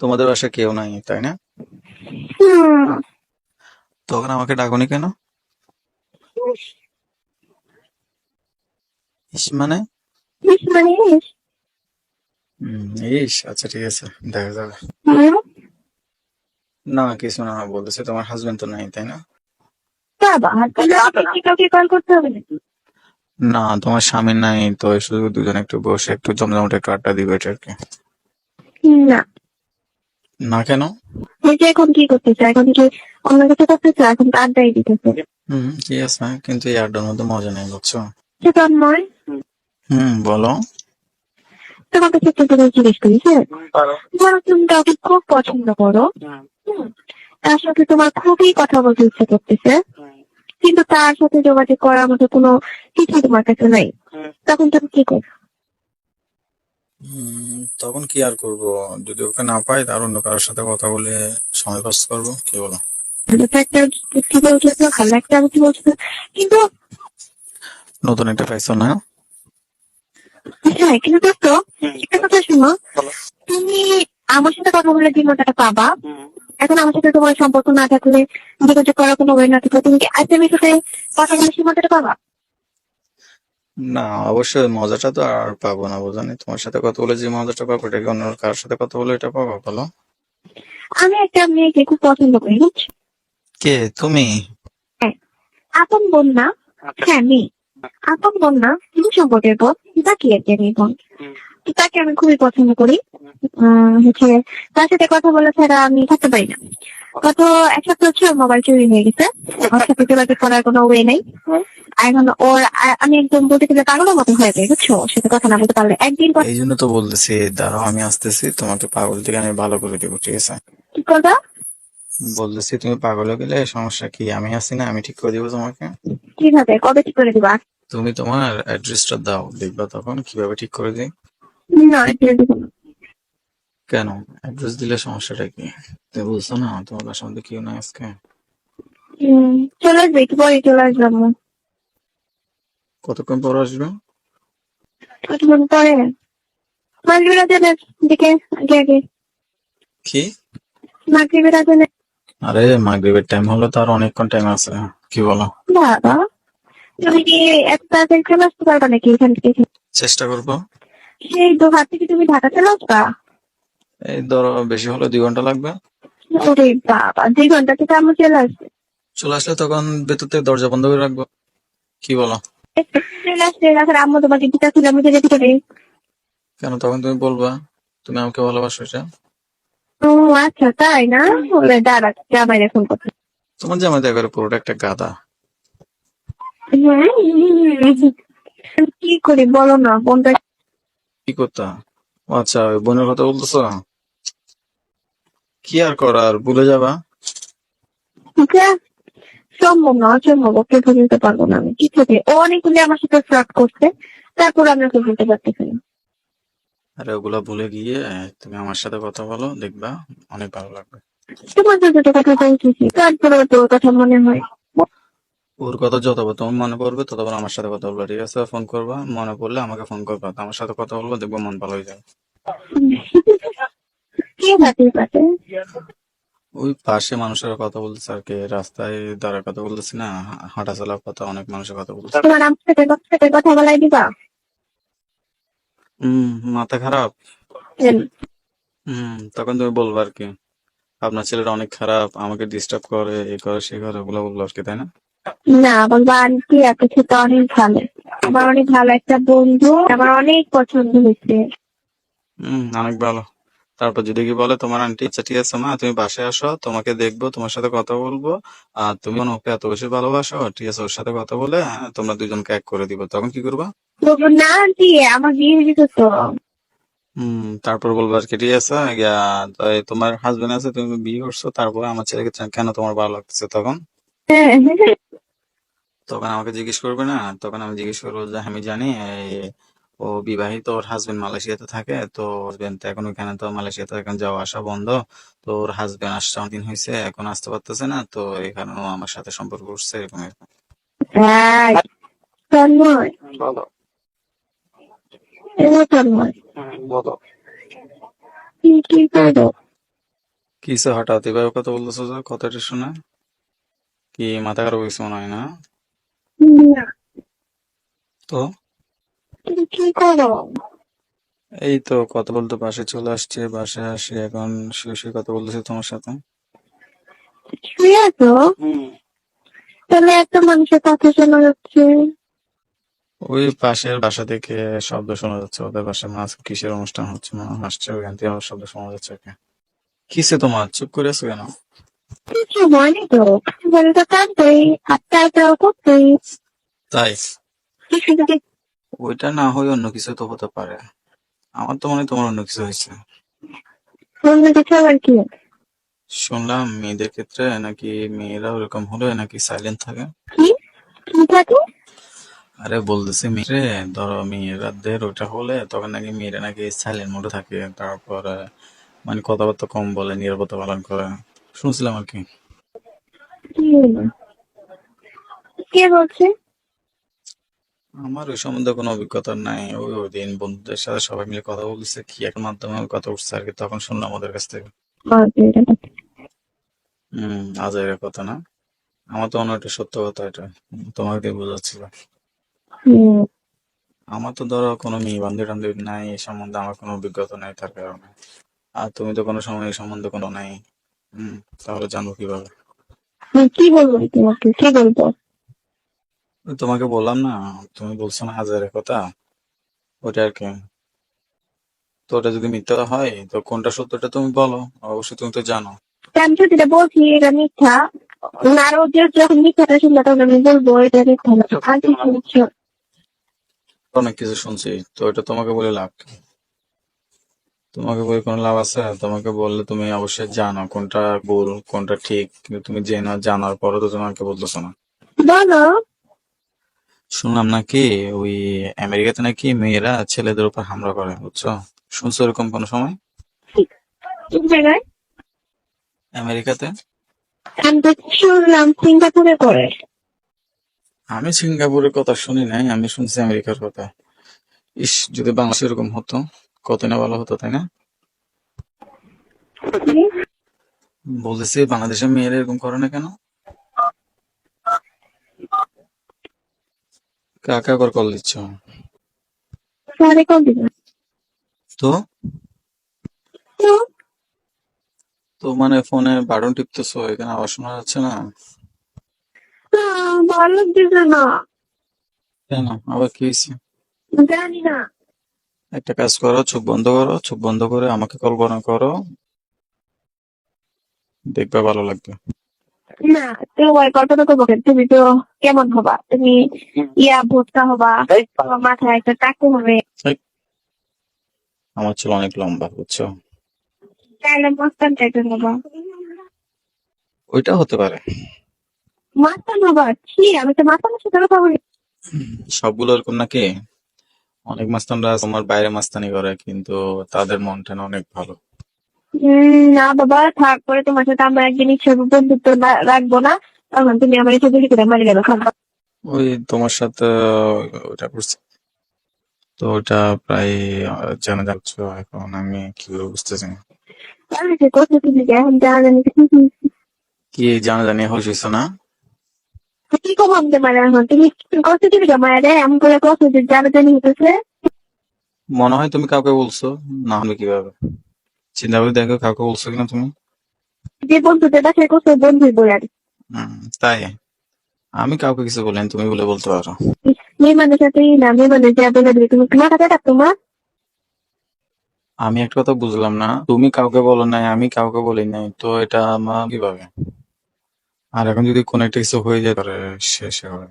তোমাদের বাসায় কেউ নাই, তাই না? তখন আমাকে ডাকুনি কেন? ইস মানে? ইস আচ্ছা ঠিক আছে, দেখা যাবে। না, কিছু না, বলতেছে, তোমার হাজবেন্ড তো নাই, তাই না? না, তোমার স্বামী নাই, তো শুধু দুজন একটু বসে, একটু জমজমাট একটু আড্ডা দিবে, এটা আর কি। না। না কেন? যে এখন কি করতেছে? এখন কি অন্য কিছু করতেছে? এখন তো আড্ডাই দিতেছে। হুম ঠিক আছে কিন্তু এই আড্ডার মধ্যে মজা নেই বুঝছ? তন্ময় হুম বলো। তোমার কাছে একটা জিনিস জিজ্ঞেস করি হ্যাঁ? ধরো তুমি কাউকে খুব পছন্দ করো। তার সাথে তোমার খুবই কথা বলতে ইচ্ছা করতেছে। কিন্তু তার সাথে যোগাযোগ করার মতো কোনো কিছু তোমার কাছে নাই। তখন তুমি কি করো? তখন কি আর করব? যদি ওকে না পাই তার অন্য কারোর সাথে কথা বলে সময় পাস করব কি বলো। কিন্তু নতুন একটা পাইছো না? হ্যাঁ কিন্তু দেখো একটা কথা শোনো। তুমি আমার সাথে কথা বলে যে মজাটা পাবা। এখন আমার সাথে তোমার সম্পর্ক না থাকলে যোগাযোগ করার কোনো ওয়ে না থাকলে তুমি কি আজকের সাথে কথা বলে সেই মজাটা পাবা? না অবশ্যই মজাটা তো আর পাবো না বোঝানি তোমার সাথে কথা বলে যে মজাটা পাবো এটা কি অন্য কারোর সাথে কথা বলে এটা পাবো বলো? আমি একটা মেয়েকে খুব পছন্দ করি বুঝছ? কে? তুমি? আপন বোন না? হ্যাঁ মেয়ে। আপন বোন না? দূর সম্পর্কের বোন তাকে আর কি আমি বোন? তাকে আমি খুবই পছন্দ করি। আহ, হচ্ছে তার সাথে কথা বলা ছাড়া আমি থাকতে পারি না। গত এক সপ্তাহ হচ্ছে মোবাইল চুরি হয়ে গেছে। ওর সাথে যোগাযোগ করার কোনো ওয়ে নেই। এখন ওর আমি একদম বলতে গেলে পাগলের মতো হয়ে যাই বুঝছ? সাথে কথা না বলতে পারলে একদিন পর এই জন্য তো বলতেছি দাঁড়াও আমি আসতেছি তোমাকে পাগল থেকে আমি ভালো করে দেবো ঠিক আছে? কি করবা বলতেছি তুমি পাগল হয়ে গেলে সমস্যা কি? আমি আছি না আমি ঠিক করে দিব তোমাকে? কীভাবে? কবে ঠিক করে দিবা? তুমি তোমার অ্যাড্রেসটা দাও দেখবা তখন কীভাবে ঠিক করে দিই। না। কেন? অ্যাড্রেস দিলে সমস্যাটা কি? তুমি বুঝছ না তোমার বাসার মধ্যে কেউ নাই আজকে? চলে আসবে একটু পরে চলে আসবে কতক্ষণ পর আসবে? কতক্ষণ পরে? মাগরিবের আজানের দিকে আগে আগে। কি? মাগরিবের আরে মাগরিবের টাইম হলো তো আর অনেকক্ষণ টাইম আছে। কি বলো? বাবা তুমি কি এত তাড়াতাড়ি চলে আসতে পারবা নাকি এখান থেকে? চেষ্টা করব। সেই থেকে তুমি ঢাকা চলে আসবা এই ধরো বেশি হলে দুই ঘণ্টা লাগবে। ওরে বাবা দুই ঘণ্টা থেকে আমি চলে আসবে। চলে আসলে তখন ভেতর থেকে দরজা বন্ধ করে রাখব। কি বলো? চলে আসলে এখন আম্মু তোমাকে দুটা কিলোমিটার যেতে পারে কেন তখন তুমি বলবা? তুমি আমাকে ভালোবাসো এটা? ও আচ্ছা তাই না? দাঁড়া জামাই তোমার জামাই করে পুরোটা একটা গাদা। কি করি বলো না বোনটা কি করতা? আচ্ছা ওই বোনের কথা বলতেছো? কি আর করার ভুলে যাবা? সম্ভব না অসম্ভব ওকে বুঝতে পারব না আমি। কিছুতে ও অনেকগুলি আমার সাথে ফ্রড করছে তারপর আমি ওকে বুঝতে পারতেছি না। আরে ওগুলো ভুলে গিয়ে তুমি আমার সাথে কথা বলো দেখবা অনেক ভালো লাগবে। তোমার সাথে তো কথা বলতেছি তারপরে তোর কথা মনে হয়। ওর কথা যতবার তোমার মনে পড়বে ততবার আমার সাথে কথা বলবা ঠিক আছে? ফোন করবা মনে পড়লে আমাকে ফোন করবা তো আমার সাথে কথা বলব দেখব মন ভালো হয়ে যাবে। কে বাতিল পাতে ওই পাশে মানুষের কথা বলতেছে আর কি রাস্তায় দাঁড়ার কথা বলতেছি না হাঁটা চলার কথা অনেক মানুষের কথা বলতেছে। তোমার আমার সাথে কথা বলাই দিবা? হম মাথা খারাপ? হম তখন তুমি বলব আর কি আপনার ছেলেটা অনেক খারাপ আমাকে ডিস্টার্ব করে এ করে সে করে ওগুলো বলব আর কি তাই না? না বলবা আন্টি আপনি তো অনেক ভালো। আমার অনেক ভালো একটা বন্ধু আমার অনেক পছন্দ হয়েছে। হম অনেক ভালো। তারপর যদি কি বলে তোমার আন্টি আচ্ছা ঠিক আছে মা তুমি বাসায় আসো তোমাকে দেখব তোমার সাথে কথা বলব আর তুমি ওকে এত বেশি ভালোবাসো ঠিক আছে ওর সাথে কথা বলে হ্যাঁ, তোমরা দুজনকে এক করে দিবো। তখন কি করবা? বলব না আন্টি আমার বিয়ে হয়ে যেত তো। হম তারপর বলব আর কি ঠিক আছে তোমার হাজবেন্ড আছে তুমি বিয়ে করছ তারপরে আমার ছেলেকে কেন তোমার ভালো লাগতেছে তখন? হ্যাঁ, তখন আমাকে জিজ্ঞেস করবে না তখন আমি জিজ্ঞেস করব যে আমি জানি ও বিবাহিত ওর হাজবেন্ড মালয়েশিয়াতে থাকে তো হাজবেন্ড তো এখন ওখানে তো মালয়েশিয়াতে এখন যাওয়া আসা বন্ধ। তো ওর হাজবেন্ড আসছে অনেকদিন হয়েছে এখন আসতে পারতেছে না তো এখানে ও আমার সাথে সম্পর্ক করছে এরকম এরকম তাই বলো। বলো। কি কি করব? কিসে হঠাৎ? এভাবে কথা বলতেছো যে কথাটা শুনে? কি মাথা খারাপ হয়েছে মনে হয় না। তো? কি করো এই তো কথা বলতে বাসে চলে আসছে বাসায় আসে এখন শুয়ে শুয়ে কথা বলতেছি তোমার সাথে। শুয়ে আছো? তাহলে এত মানুষের কথা শোনা যাচ্ছে। ওই পাশের বাসা থেকে শব্দ শোনা যাচ্ছে ওদের বাসায় মাছ কিসের অনুষ্ঠান হচ্ছে মনে হয় আসছে ওইখান থেকে আবার শব্দ শোনা যাচ্ছে ওকে। কিসে তোমার? চুপ করে আছো কেন? তো বলে তো কাঁদতেই হাতটা এটাও তাই? ওইটা না হয় অন্য কিছু তো হতে পারে। আমার তো মনে হয় তোমার অন্য কিছু হয়েছে। অন্য কিছু আবার কি? শুনলাম মেয়েদের ক্ষেত্রে নাকি মেয়েরা ওরকম হলে নাকি সাইলেন্ট থাকে। কি? কি থাকে? আরে বলতেছি মেয়েরে ধরো মেয়েরাদের ওটা হলে তখন নাকি মেয়েরা নাকি সাইলেন্ট মোডে থাকে। তারপরে মানে কথাবার্তা কম বলে নিরাপত্তা পালন করে। শুনছিলাম আর কি। কি কে বলছে? আমার ওই সম্বন্ধে কোনো অভিজ্ঞতা নাই। ওই ওই দিন বন্ধুদের সাথে সবাই মিলে কথা বলছে কি এক মাধ্যমে কথা উঠছে আর কি তখন শুনলাম ওদের কাছ থেকে। হম আজের কথা না। আমার তো অনেকটা সত্য কথা এটা। তোমাকে বোঝাচ্ছিল আমার তো ধরো কোনো মেয়ে বান্ধবী টান্ধবী নাই এই সম্বন্ধে আমার কোনো অভিজ্ঞতা নাই তার কারণে। আর তুমি তো কোনো সময় এই সম্বন্ধে কোনো নাই। হম তাহলে জানব কীভাবে? কি বলব তোমাকে? কি বলব? তোমাকে বললাম না তুমি বলছো না হাজারের কথা ওটা আর কি। তো ওটা যদি মিথ্যা হয় তো কোনটা সত্যটা তুমি বলো? অবশ্যই তুমি তো জানো। আমি তো যেটা বলছি এটা মিথ্যা। আরও যখন মিথ্যাটা তখন আমি বলব এটা মিথ্যা অনেক কিছু শুনছি তো এটা তোমাকে বলে লাভ তোমাকে বলে কোনো লাভ আছে? তোমাকে বললে তুমি অবশ্যই জানো কোনটা ভুল কোনটা ঠিক কিন্তু তুমি জেনে জানার পরও তো তোমাকে বলতেছো না। বলো। শুনলাম নাকি ওই আমেরিকাতে নাকি মেয়েরা ছেলেদের উপর হামলা করে বুঝছ? শুনছো এরকম কোন সময়? কোন জায়গায়? আমেরিকাতে? আমি তো শুনলাম সিঙ্গাপুরে করে আমি সিঙ্গাপুরের কথা শুনি নাই আমি শুনছি আমেরিকার কথা। ইস যদি বাংলাদেশে এরকম হতো কত না ভালো হতো তাই না? বলতেছি বাংলাদেশের মেয়েরা এরকম করে না কেন? কাকা করে কল দিচ্ছ? কল তো? তো? মানে ফোনে বাটন টিপতেছো এখানে আওয়াজ শোনা যাচ্ছে না? ভালো দিবে না। কেন? আবার কি হয়েছে? জানি না। একটা কাজ করো চোখ বন্ধ করো চোখ বন্ধ করে আমাকে কল করা করো। দেখবে ভালো লাগবে। না? তুমি তো কেমন হবা? তুমি ইয়া ভোটকা হবা? তোমার মাথায় একটা টাকু হবে? আমার ছিল অনেক লম্বা বুঝছ? তাহলে মস্তান টাইপের হবা। ওইটা হতে পারে। মাস্তান হবা? কি? আমি তো মাস্তানের সাথে কথা বলি। সবগুলো এরকম নাকি? অনেক মাস্তানরা তোমার বাইরে মাস্তানি করে কিন্তু তাদের মনটা অনেক ভালো। না বাবা থাক করে তোমার সাথে আমরা একদিন ইচ্ছে বন্ধুত্ব রাখব না। তখন তুমি আমার ইচ্ছে গুলি করে মারি গেলো ওই তোমার সাথে ওটা করছি। তো ওটা প্রায় জানা যাচ্ছ এখন আমি কি করে বুঝতেছি না। জানা কি জানা জানি হয়েছে না? কি কম আমাদের মারা এখন তুমি কত দিবি মারা। রে এমন করে দিন জানা জানি হতেছে মনে হয় তুমি কাউকে বলছো না হলে কীভাবে? চিন্তা করে দেখো কাউকে বলছো কিনা তুমি যে কত বন্ধুই বলে হুম, তাই আমি কাউকে কিছু বলিনি তুমি বলে বলতে পারো মেয়ে মানুষ সাথে না মেয়ে মানুষ যা তুমি তোমার আমি একটা কথা বুঝলাম না তুমি কাউকে বলো নাই আমি কাউকে বলি নাই তো এটা আমার কীভাবে আর এখন যদি কোনো একটা কিছু হয়ে যায় তাহলে শেষ হবে